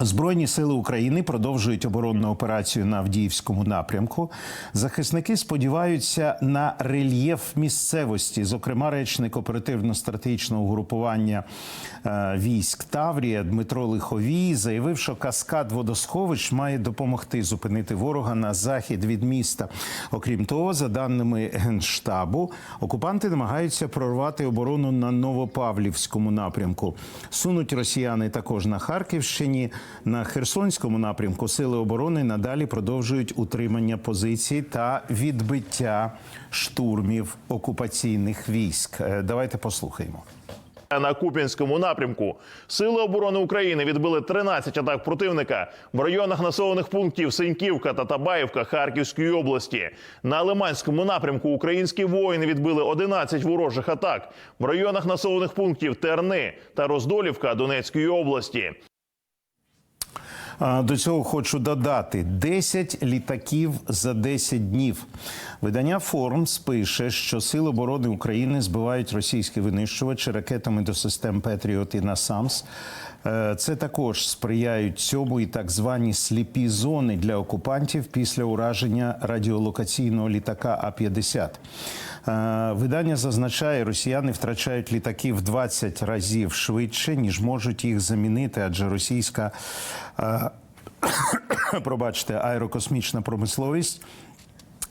Збройні сили України продовжують оборонну операцію на Авдіївському напрямку. Захисники сподіваються на рельєф місцевості. Зокрема, речник оперативно-стратегічного угрупування е, військ Таврія Дмитро Лиховій заявив, що каскад водосховищ має допомогти зупинити ворога на захід від міста. Окрім того, за даними генштабу, окупанти намагаються прорвати оборону на Новопавлівському напрямку. Сунуть росіяни також на Харківщині. На Херсонському напрямку сили оборони надалі продовжують утримання позицій та відбиття штурмів окупаційних військ. Е, Давайте послухаємо. На Куп'янському напрямку сили оборони України відбили 13 атак противника в районах населених пунктів Синьківка та Табаївка Харківської області. На Лиманському напрямку українські воїни відбили 11 ворожих атак в районах населених пунктів Терни та Роздолівка Донецької області. До цього хочу додати 10 літаків за 10 днів. Видання Формс пише, що Сили оборони України збивають російські винищувачі ракетами до систем Петріот і Насамс. Е, Це також сприяють цьому і так звані сліпі зони для окупантів після ураження радіолокаційного літака А-50. Е, Видання зазначає, росіяни втрачають літаки в 20 разів швидше, ніж можуть їх замінити, адже російська е, пробачте, аерокосмічна промисловість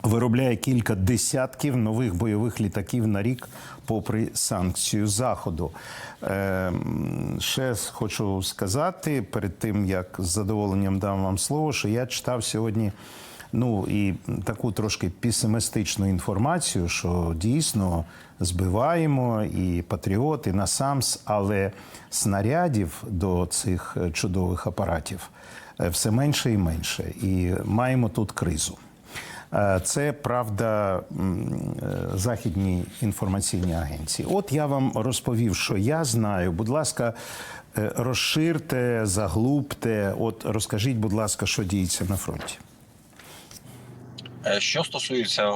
виробляє кілька десятків нових бойових літаків на рік, попри санкцію заходу. Е, ще хочу сказати перед тим, як з задоволенням дам вам слово, що я читав сьогодні. Ну і таку трошки песимістичну інформацію, що дійсно збиваємо і патріот, і насамс, але снарядів до цих чудових апаратів е, все менше і менше. І маємо тут кризу. Е, Це правда е, західні інформаційні агенції. От я вам розповів, що я знаю. Будь ласка, е, розширте, заглубте. От розкажіть, будь ласка, що діється на фронті. Що стосується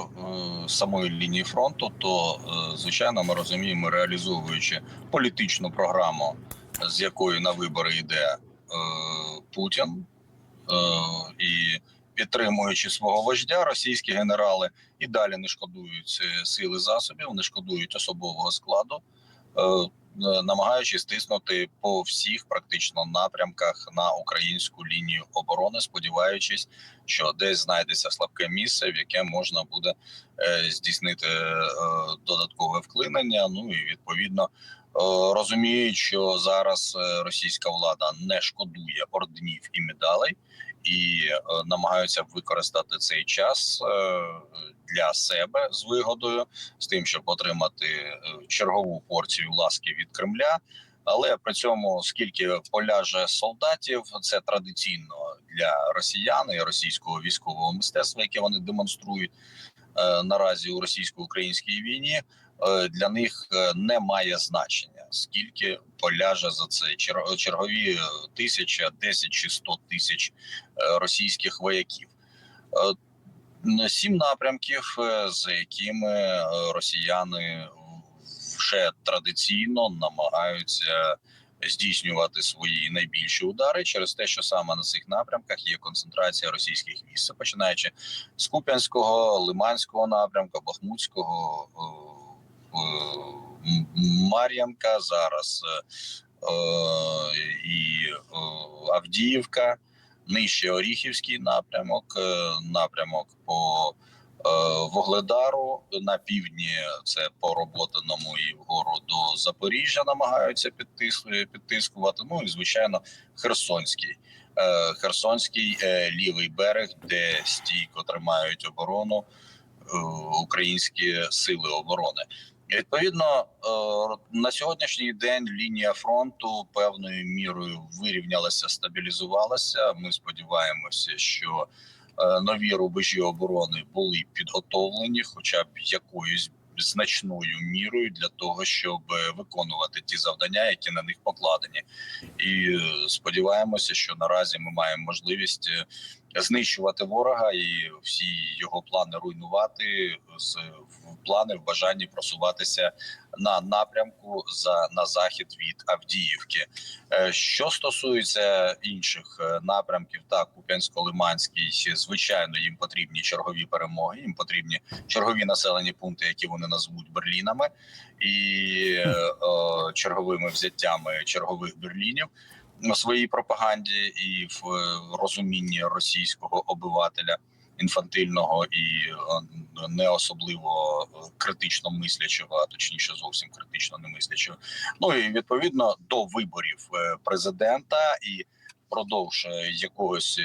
самої лінії фронту, то звичайно ми розуміємо, реалізовуючи політичну програму, з якою на вибори йде Путін, і підтримуючи свого вождя, російські генерали і далі не шкодують е, сили засобів, не шкодують особового складу. е, е, Намагаючись тиснути по всіх практично напрямках на українську лінію оборони, сподіваючись, що десь знайдеться слабке місце, в яке можна буде здійснити додаткове вклинення. Ну і відповідно розуміють, що зараз російська влада не шкодує орденів і медалей, і е, намагаються використати цей час е, для себе з вигодою, з тим, щоб отримати е, чергову порцію ласки від Кремля. Але при цьому скільки поляже солдатів, це традиційно для росіян і російського військового мистецтва, яке вони демонструють наразі у російсько-українській війні. Для них не має значення, скільки поляже за це. Чергові е, тисяча, десять чи сто тисяч е, російських вояків. Е, Сім напрямків, за якими росіяни вже традиційно намагаються здійснювати свої найбільші удари. Через те, що саме на цих напрямках є концентрація російських військ, починаючи з Куп'янського, Лиманського напрямка, Бахмутського, Мар'янка, зараз е, і е, Авдіївка, нижче Оріхівський напрямок, е, напрямок по Вогледару на півдні це по роботаному і вгору до Запоріжжя намагаються підтис- підтискувати. Ну і звичайно, Херсонський. Херсонський лівий берег, де стійко тримають оборону українські сили оборони. Відповідно, е, на сьогоднішній день лінія фронту певною мірою вирівнялася, стабілізувалася. Ми сподіваємося, що е, нові рубежі оборони були підготовлені, хоча б якоюсь значною мірою для того, щоб е, виконувати ті завдання, які на них покладені. І сподіваємося, що наразі ми маємо можливість знищувати ворога і всі його плани руйнувати з плани в бажанні просуватися на напрямку за на захід від Авдіївки. Е, Що стосується інших е, напрямків, так Куп'янсько-Лиманський, звичайно, їм потрібні чергові перемоги. Їм потрібні чергові населені пункти, які вони назвуть Берлінами, і е, е, черговими взяттями чергових Берлінів на своїй пропаганді і в розумінні російського обивателя інфантильного і е, не особливо е, критично мислячого, а точніше зовсім критично не мислячого. Ну і відповідно до виборів е, президента і впродовж е, якогось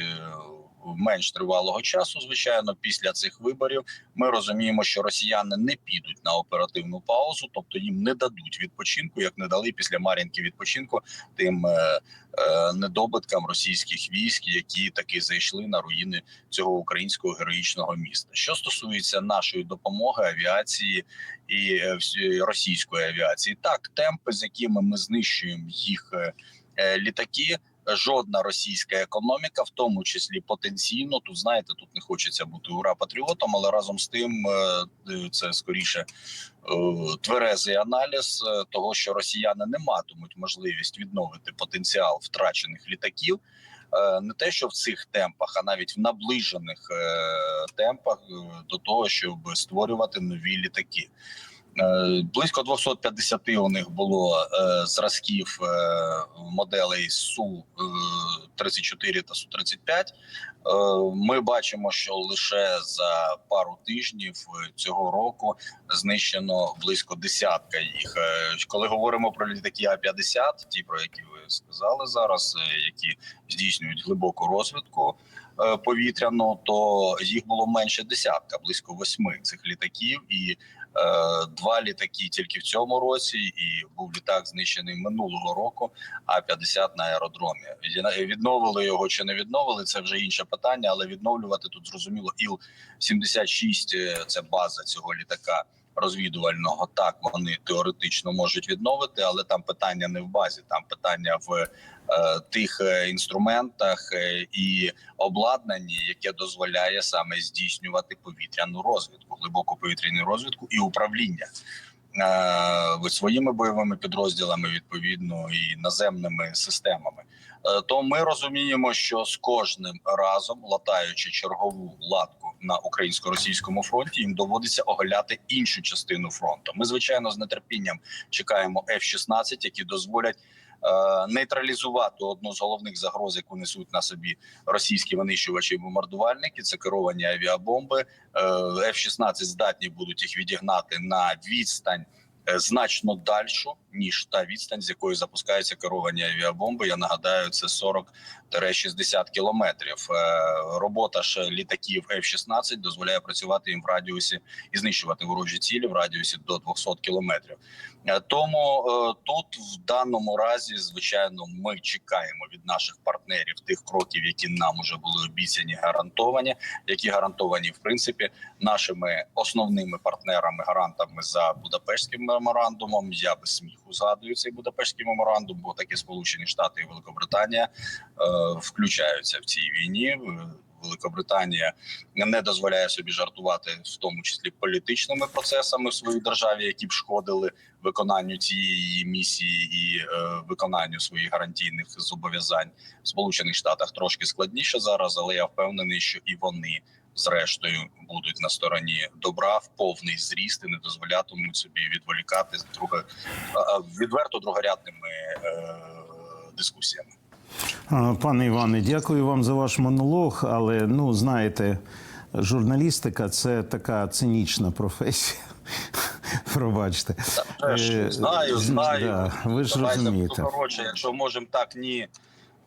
менш тривалого часу, звичайно, після цих виборів ми розуміємо, що росіяни не підуть на оперативну паузу, тобто їм не дадуть відпочинку, як не дали після Мар'їнки відпочинку тим е, е, недобиткам російських військ, які таки зайшли на руїни цього українського героїчного міста. Що стосується нашої допомоги авіації і е, російської авіації, так темпи, з якими ми знищуємо їх е, е, літаки. Жодна російська економіка, в тому числі потенційно, тут знаєте, тут не хочеться бути ура патріотом, але разом з тим е, це скоріше е, тверезий аналіз е, того, що росіяни не матимуть можливість відновити потенціал втрачених літаків. Не те, що в цих темпах, а навіть в наближених темпах до того, щоб створювати нові літаки. Е, Близько 250 у них було е, зразків е, моделей су 34 та су 35 Е, Ми бачимо, що лише за пару тижнів цього року знищено близько десятка їх. Коли говоримо про літаки А-50, ті про які ви сказали зараз, які здійснюють глибоку розвідку е, повітряну, то їх було менше десятка, близько восьми цих літаків, і е, два літаки тільки в цьому році, і був літак знищений минулого року. А-50 на аеродромі. Відновили його чи не відновили? Це вже інше питання, але відновлювати тут зрозуміло. Іл 76 е, це база цього літака. Розвідувального так вони теоретично можуть відновити, але там питання не в базі, там питання в е, тих е, інструментах е, і обладнанні, яке дозволяє саме здійснювати повітряну розвідку, глибоку повітряну розвідку і управління своїми бойовими підрозділами, відповідно і наземними системами. Е, То ми розуміємо, що з кожним разом, латаючи чергову латку на українсько-російському фронті, їм доводиться оголяти іншу частину фронту. Ми звичайно з нетерпінням чекаємо F-16, які дозволять. е, Нейтралізувати одну з головних загроз, яку несуть на собі російські винищувачі і бомбардувальники, це керовані авіабомби. Е, F-16 здатні будуть їх відігнати на відстань значно дальшу ніж та відстань, з якої запускаються керовані авіабомби. Я нагадаю, це 40-60 кілометрів. Е, Робота ж літаків F-16 дозволяє працювати їм в радіусі і знищувати ворожі цілі в радіусі до 200 кілометрів. Е, Тому е, тут в даному разі, звичайно, ми чекаємо від наших партнерів тих кроків, які нам уже були обіцяні, гарантовані, які гарантовані в принципі нашими основними партнерами, гарантами за Будапештським меморандумом. Я без сміху згадую цей Будапештський меморандум, бо такі Сполучені Штати і Великобританія е, включаються в цій війні. Е, Великобританія не дозволяє собі жартувати, в тому числі політичними процесами в своїй державі, які б шкодили виконанню цієї місії і е, виконанню своїх гарантійних зобов'язань в Сполучених Штатах трошки складніше зараз, але я впевнений, що і вони. Зрештою будуть на стороні добра в повний зріст і не дозволятимуть собі відволікати друга відверто другорядними е, дискусіями. Пане Іване, дякую вам за ваш монолог. Але ну знаєте, журналістика це така цинічна професія. Пробачте. Теж Е, знаю, знаю. да, ви ж Давайте розумієте. коротше, якщо можемо так, ні.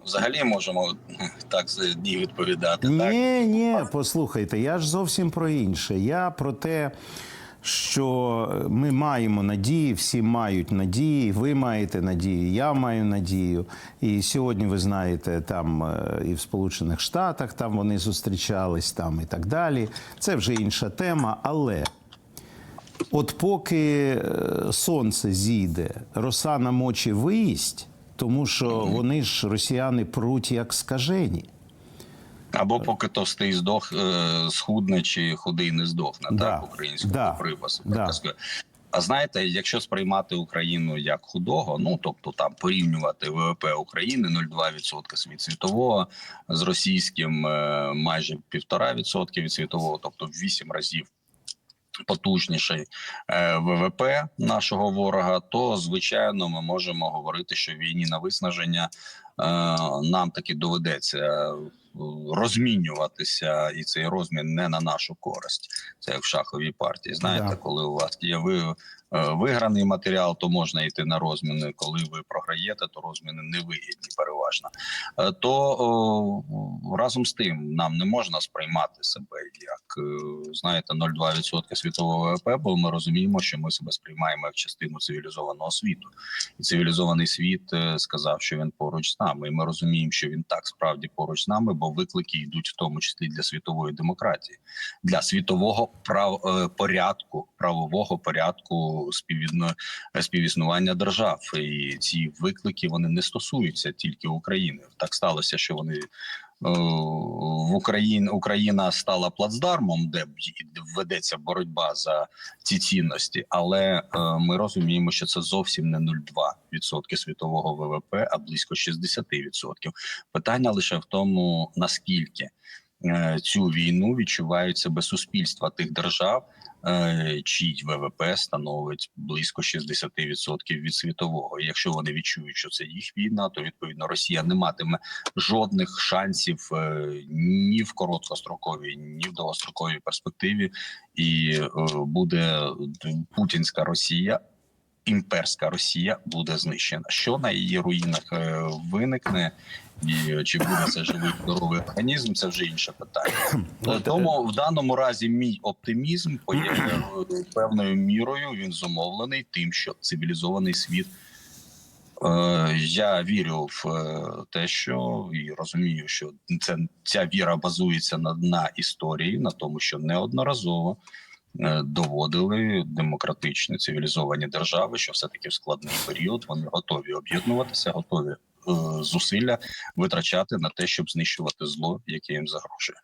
Взагалі можемо так за ні відповідати. Так Ні, ні, послухайте, я ж зовсім про інше. Я про те, що ми маємо надії, всі мають надії, ви маєте надію, я маю надію. І сьогодні ви знаєте, там е, і в Сполучених Штатах там вони зустрічались, там і так далі. Це вже інша тема, але. От поки е, сонце зійде, роса на мочі виїсть, тому що вони ж росіяни пруть як скажені. Або поки товстий здох, е, схудне, чи худий не здохне, Да, так українською да, припас. да. А знаєте, якщо сприймати Україну як худого, ну тобто там порівнювати ВВП України 0,2% від світового з російським е, майже 1,5% від світового, тобто в 8 разів потужніший е, ВВП нашого ворога, то звичайно ми можемо говорити, що в війні на виснаження е, нам таки доведеться е, розмінюватися, і цей розмін не на нашу користь. Це як в шаховій партії. Знаєте, коли у вас є ви. Е, Виграний матеріал, то можна йти на розміни. Коли ви програєте, то розміни невигідні переважно. Е, То разом з тим нам не можна сприймати себе як е, знаєте 0,2% світового ВВП, бо ми розуміємо, що ми себе сприймаємо як частину цивілізованого світу, і цивілізований світ сказав, що він поруч з нами. І ми розуміємо, що він так справді поруч з нами, бо виклики йдуть в тому числі для світової демократії, для світового прав порядку, правового порядку співвідно співіснування держав. І ці виклики вони не стосуються тільки України. Так сталося, що вони е, в Україні Україна стала плацдармом, де ведеться боротьба за ці цінності, але е, ми розуміємо, що це зовсім не 0,2% світового ВВП, а близько 60%. Питання лише в тому, наскільки е, цю війну відчувають себе суспільства тих держав, чий ВВП становить близько 60% від світового. Якщо вони відчують, що це їх війна, то відповідно Росія не матиме жодних шансів е, ні в короткостроковій, ні в довгостроковій перспективі, і е, буде путінська Росія. Імперська Росія буде знищена. Що на її руїнах е, виникне, і чи буде це живий здоровий організм, це вже інше питання. Тому в даному разі мій оптимізм е, певною мірою він зумовлений тим, що цивілізований світ. Е, Я вірю в е, те, що і розумію, що це ця віра базується на, на історії, на тому, що неодноразово е, доводили демократичні цивілізовані держави, що все таки в складний період вони готові об'єднуватися, готові е, зусилля витрачати на те, щоб знищувати зло, яке їм загрожує.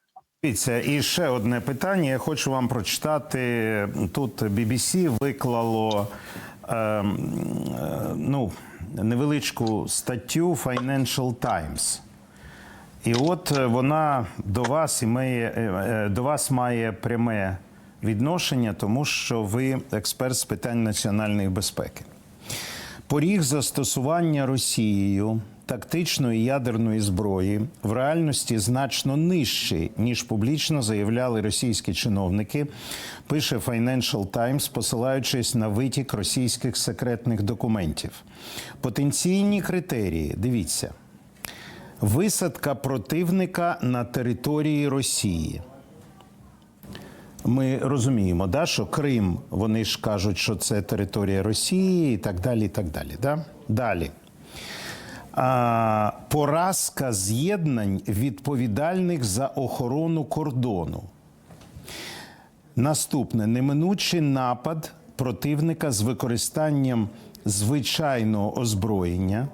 І ще одне питання. Я хочу вам прочитати. Тут BBC виклало е, е, ну, невеличку статтю Financial Times. І от е, вона до вас і має, е, е, до вас має пряме відношення, тому що ви експерт з питань національної безпеки. Поріг застосування Росією тактичної ядерної зброї в реальності значно нижчий, ніж публічно заявляли російські чиновники. Пише Financial Times, посилаючись на витік російських секретних документів. Потенційні критерії. Дивіться. Висадка противника на території Росії. Ми розуміємо, да, що Крим, вони ж кажуть, що це територія Росії і так далі. І так далі, да? далі. А, поразка з'єднань відповідальних за охорону кордону. Наступне неминучий напад противника з використанням звичайного озброєння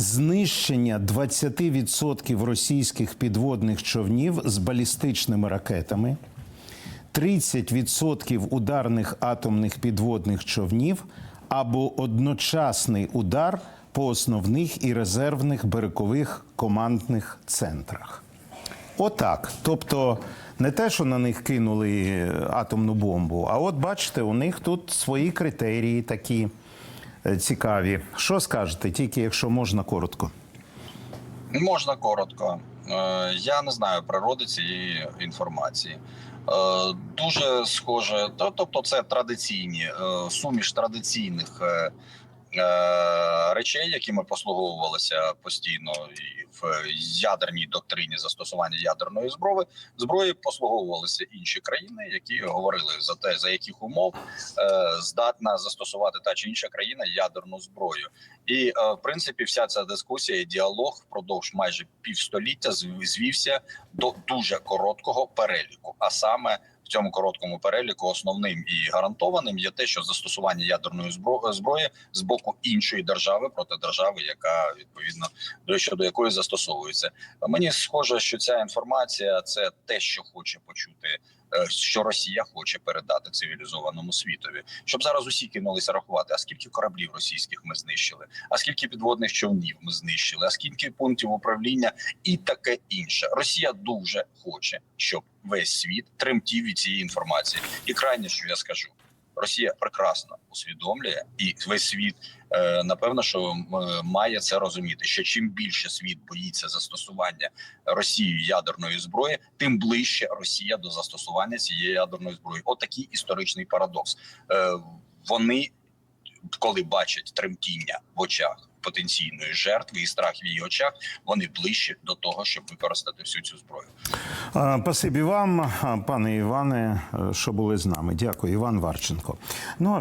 знищення 20% російських підводних човнів з балістичними ракетами, 30% ударних атомних підводних човнів або одночасний удар по основних і резервних берегових командних центрах. Отак. Тобто не те, що на них кинули е, атомну бомбу, а от бачите, у них тут свої критерії такі цікаві. Що скажете, тільки якщо можна коротко? Можна коротко. Е, Я не знаю природи цієї інформації. Е, Дуже схоже, тобто, це традиційні е, суміш традиційних е, е, речей, якими послуговувалися постійно в ядерній доктрині застосування ядерної зброї. Зброї послуговувалися інші країни, які говорили за те, за яких умов е, здатна застосувати та чи інша країна ядерну зброю. І е, в принципі, вся ця дискусія і діалог впродовж майже півстоліття звівся до дуже короткого переліку, а саме цьому короткому переліку основним і гарантованим є те, що застосування ядерної збро- зброї з боку іншої держави проти держави, яка відповідно до щодо якої застосовується. Мені схоже, що ця інформація це те, що хоче почути. Е, Що Росія хоче передати цивілізованому світові, щоб зараз усі кинулися рахувати, а скільки кораблів російських ми знищили, а скільки підводних човнів ми знищили, а скільки пунктів управління і таке інше. Росія дуже хоче, щоб весь світ тремтів від цієї інформації. І крайне, що я скажу, Росія прекрасно усвідомлює, і весь світ е, напевно, що має це розуміти. Що чим більше світ боїться застосування Росією ядерної зброї, тим ближче Росія до застосування цієї ядерної зброї. Отакий історичний парадокс. Е, вони коли бачать тремтіння в очах потенційної жертви і страх в її очах, вони ближче до того, щоб використати всю цю зброю. Пасибі вам, пане Іване, е, що були з нами. Дякую, Іван Варченко. Ну